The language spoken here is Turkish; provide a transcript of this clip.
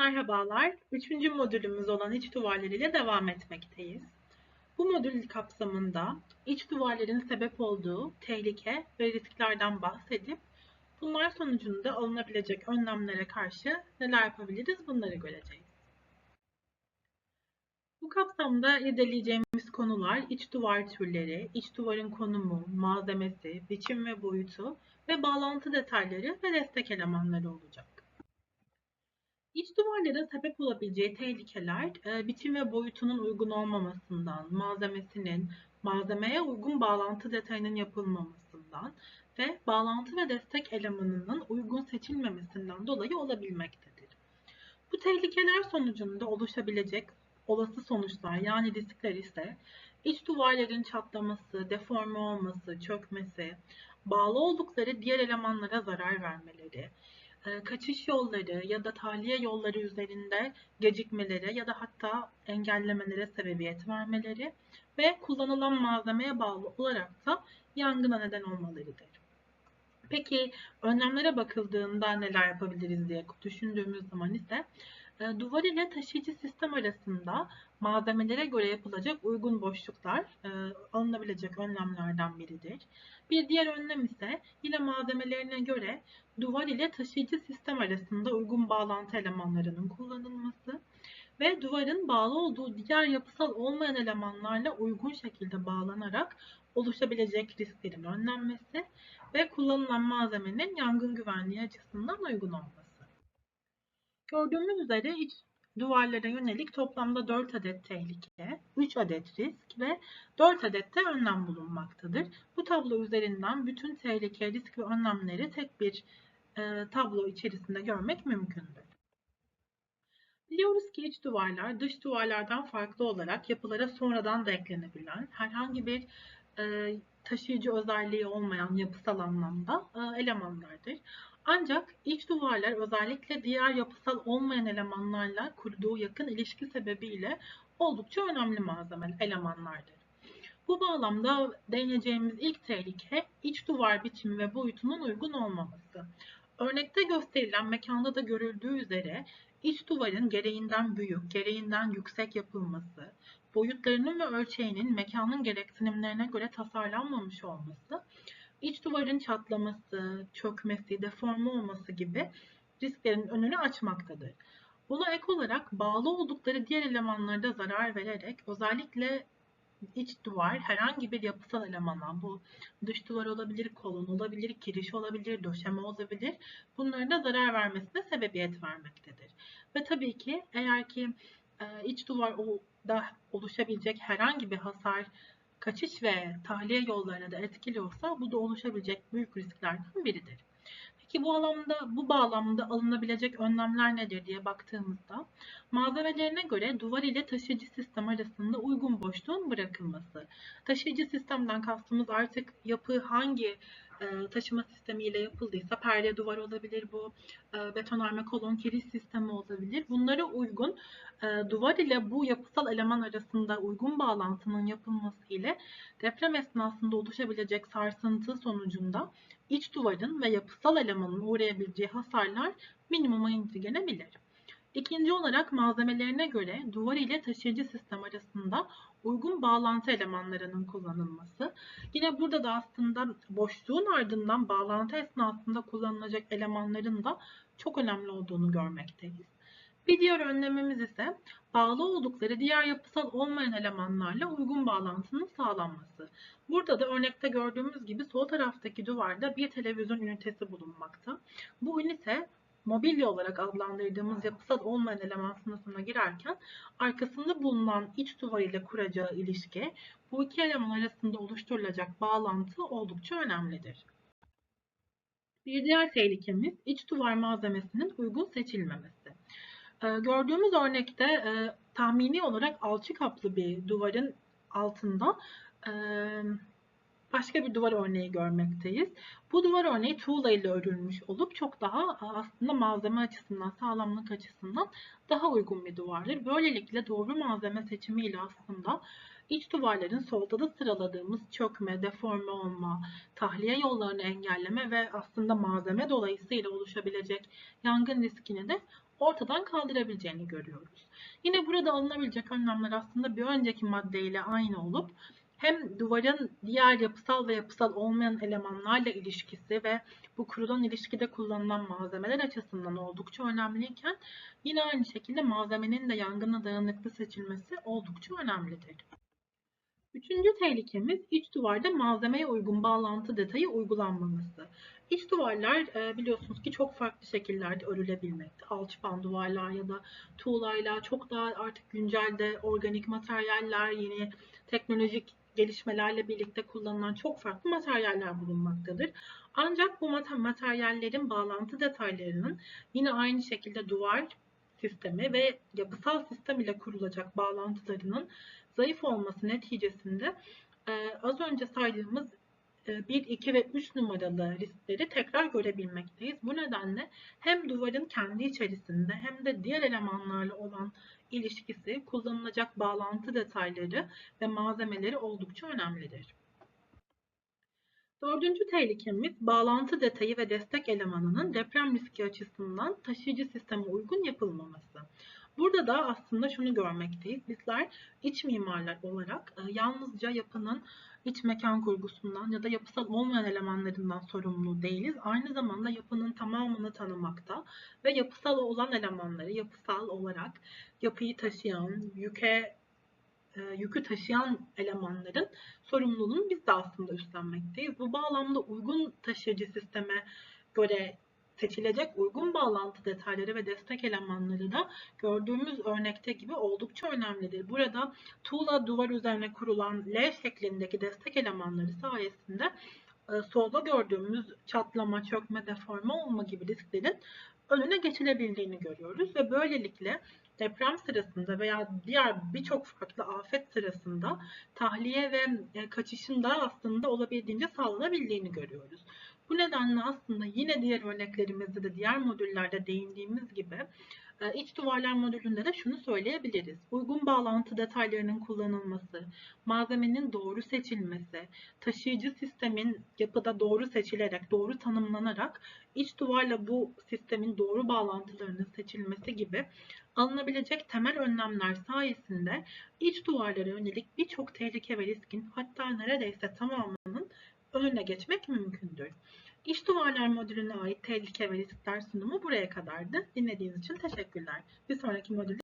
Merhabalar, üçüncü modülümüz olan iç duvarlar ile devam etmekteyiz. Bu modül kapsamında iç duvarların sebep olduğu tehlike ve risklerden bahsedip bunlar sonucunda alınabilecek önlemlere karşı neler yapabiliriz bunları göreceğiz. Bu kapsamda irdeleyeceğimiz konular iç duvar türleri, iç duvarın konumu, malzemesi, biçim ve boyutu ve bağlantı detayları ve destek elemanları olacak. İç duvarlara sebep olabileceği tehlikeler e, biçim ve boyutunun uygun olmamasından, malzemesinin, malzemeye uygun bağlantı detayının yapılmamasından ve bağlantı ve destek elemanının uygun seçilmemesinden dolayı olabilmektedir. Bu tehlikeler sonucunda oluşabilecek olası sonuçlar yani riskler ise iç duvarların çatlaması, deforme olması, çökmesi, bağlı oldukları diğer elemanlara zarar vermeleri, kaçış yolları ya da tahliye yolları üzerinde gecikmelere ya da hatta engellemelere sebebiyet vermeleri ve kullanılan malzemeye bağlı olarak da yangına neden olmalarıdır. Peki önlemlere bakıldığında neler yapabiliriz diye düşündüğümüz zaman ise e, duvar ile taşıyıcı sistem arasında malzemelere göre yapılacak uygun boşluklar e, alınabilecek önlemlerden biridir. Bir diğer önlem ise yine malzemelerine göre duvar ile taşıyıcı sistem arasında uygun bağlantı elemanlarının kullanılması ve duvarın bağlı olduğu diğer yapısal olmayan elemanlarla uygun şekilde bağlanarak oluşabilecek risklerin önlenmesi ve kullanılan malzemenin yangın güvenliği açısından uygun olması. Gördüğümüz üzere iç duvarlara yönelik toplamda 4 adet tehlike, 3 adet risk ve 4 adet de önlem bulunmaktadır. Bu tablo üzerinden bütün tehlike, risk ve önlemleri tek bir e, tablo içerisinde görmek mümkündür. Biliyoruz ki iç duvarlar dış duvarlardan farklı olarak yapılara sonradan da eklenebilen herhangi bir e, taşıyıcı özelliği olmayan yapısal anlamda e, elemanlardır. Ancak iç duvarlar özellikle diğer yapısal olmayan elemanlarla kurduğu yakın ilişki sebebiyle oldukça önemli malzeme elemanlardır. Bu bağlamda değineceğimiz ilk tehlike iç duvar biçimi ve boyutunun uygun olmaması. Örnekte gösterilen mekanda da görüldüğü üzere iç duvarın gereğinden büyük, gereğinden yüksek yapılması, boyutlarının ve ölçeğinin mekanın gereksinimlerine göre tasarlanmamış olması iç duvarın çatlaması, çökmesi, deforme olması gibi risklerin önünü açmaktadır. Buna ek olarak bağlı oldukları diğer elemanlarda zarar vererek özellikle iç duvar herhangi bir yapısal elemana bu dış duvar olabilir, kolon olabilir, kiriş olabilir, döşeme olabilir. Bunların da zarar vermesine sebebiyet vermektedir. Ve tabii ki eğer ki iç duvar da oluşabilecek herhangi bir hasar kaçış ve tahliye yollarına da etkili olsa bu da oluşabilecek büyük risklerden biridir. Peki bu alanda, bu bağlamda alınabilecek önlemler nedir diye baktığımızda malzemelerine göre duvar ile taşıyıcı sistem arasında uygun boşluğun bırakılması. Taşıyıcı sistemden kastımız artık yapı hangi e, taşıma sistemiyle yapıldıysa perde duvar olabilir bu, e, betonarme kolon kiriş sistemi olabilir. Bunlara uygun e, duvar ile bu yapısal eleman arasında uygun bağlantının yapılması ile deprem esnasında oluşabilecek sarsıntı sonucunda iç duvarın ve yapısal elemanın uğrayabileceği hasarlar minimuma indirgenebilir. İkinci olarak malzemelerine göre duvar ile taşıyıcı sistem arasında uygun bağlantı elemanlarının kullanılması. Yine burada da aslında boşluğun ardından bağlantı esnasında kullanılacak elemanların da çok önemli olduğunu görmekteyiz. Bir diğer önlemimiz ise bağlı oldukları diğer yapısal olmayan elemanlarla uygun bağlantının sağlanması. Burada da örnekte gördüğümüz gibi sol taraftaki duvarda bir televizyon ünitesi bulunmakta. Bu ünite mobilya olarak adlandırdığımız yapısal olmayan eleman sınıfına girerken arkasında bulunan iç duvar ile kuracağı ilişki bu iki eleman arasında oluşturulacak bağlantı oldukça önemlidir. Bir diğer tehlikemiz iç duvar malzemesinin uygun seçilmemesi. Ee, gördüğümüz örnekte e, tahmini olarak alçı kaplı bir duvarın altında e, başka bir duvar örneği görmekteyiz. Bu duvar örneği tuğla ile örülmüş olup çok daha aslında malzeme açısından, sağlamlık açısından daha uygun bir duvardır. Böylelikle doğru malzeme seçimiyle aslında iç duvarların solda da sıraladığımız çökme, deforme olma, tahliye yollarını engelleme ve aslında malzeme dolayısıyla oluşabilecek yangın riskini de ortadan kaldırabileceğini görüyoruz. Yine burada alınabilecek önlemler aslında bir önceki maddeyle aynı olup hem duvarın diğer yapısal ve yapısal olmayan elemanlarla ilişkisi ve bu kurulan ilişkide kullanılan malzemeler açısından oldukça önemliyken yine aynı şekilde malzemenin de yangına dayanıklı seçilmesi oldukça önemlidir. Üçüncü tehlikemiz iç duvarda malzemeye uygun bağlantı detayı uygulanmaması. İç duvarlar e, biliyorsunuz ki çok farklı şekillerde örülebilmekte. Alçıpan duvarlar ya da tuğlayla çok daha artık güncelde organik materyaller, yeni teknolojik gelişmelerle birlikte kullanılan çok farklı materyaller bulunmaktadır. Ancak bu materyallerin bağlantı detaylarının yine aynı şekilde duvar sistemi ve yapısal sistem ile kurulacak bağlantılarının zayıf olması neticesinde e, az önce saydığımız 1, 2 ve 3 numaralı riskleri tekrar görebilmekteyiz. Bu nedenle hem duvarın kendi içerisinde hem de diğer elemanlarla olan ilişkisi, kullanılacak bağlantı detayları ve malzemeleri oldukça önemlidir. Dördüncü tehlikemiz bağlantı detayı ve destek elemanının deprem riski açısından taşıyıcı sisteme uygun yapılmaması. Burada da aslında şunu görmekteyiz. Bizler iç mimarlar olarak e, yalnızca yapının iç mekan kurgusundan ya da yapısal olmayan elemanlarından sorumlu değiliz. Aynı zamanda yapının tamamını tanımakta ve yapısal olan elemanları yapısal olarak yapıyı taşıyan, yüke e, yükü taşıyan elemanların sorumluluğunu biz de aslında üstlenmekteyiz. Bu bağlamda uygun taşıyıcı sisteme göre seçilecek uygun bağlantı detayları ve destek elemanları da gördüğümüz örnekte gibi oldukça önemlidir. Burada tuğla duvar üzerine kurulan L şeklindeki destek elemanları sayesinde e, solda gördüğümüz çatlama, çökme, deforme olma gibi risklerin önüne geçilebildiğini görüyoruz ve böylelikle deprem sırasında veya diğer birçok farklı afet sırasında tahliye ve e, kaçışın da aslında olabildiğince sağlanabildiğini görüyoruz. Bu nedenle aslında yine diğer örneklerimizde de diğer modüllerde değindiğimiz gibi e, iç duvarlar modülünde de şunu söyleyebiliriz. Uygun bağlantı detaylarının kullanılması, malzemenin doğru seçilmesi, taşıyıcı sistemin yapıda doğru seçilerek, doğru tanımlanarak iç duvarla bu sistemin doğru bağlantılarının seçilmesi gibi alınabilecek temel önlemler sayesinde iç duvarlara yönelik birçok tehlike ve riskin hatta neredeyse tamamının önüne geçmek mümkündür. İç duvarlar modülüne ait tehlike ve riskler sunumu buraya kadardı. Dinlediğiniz için teşekkürler. Bir sonraki modülde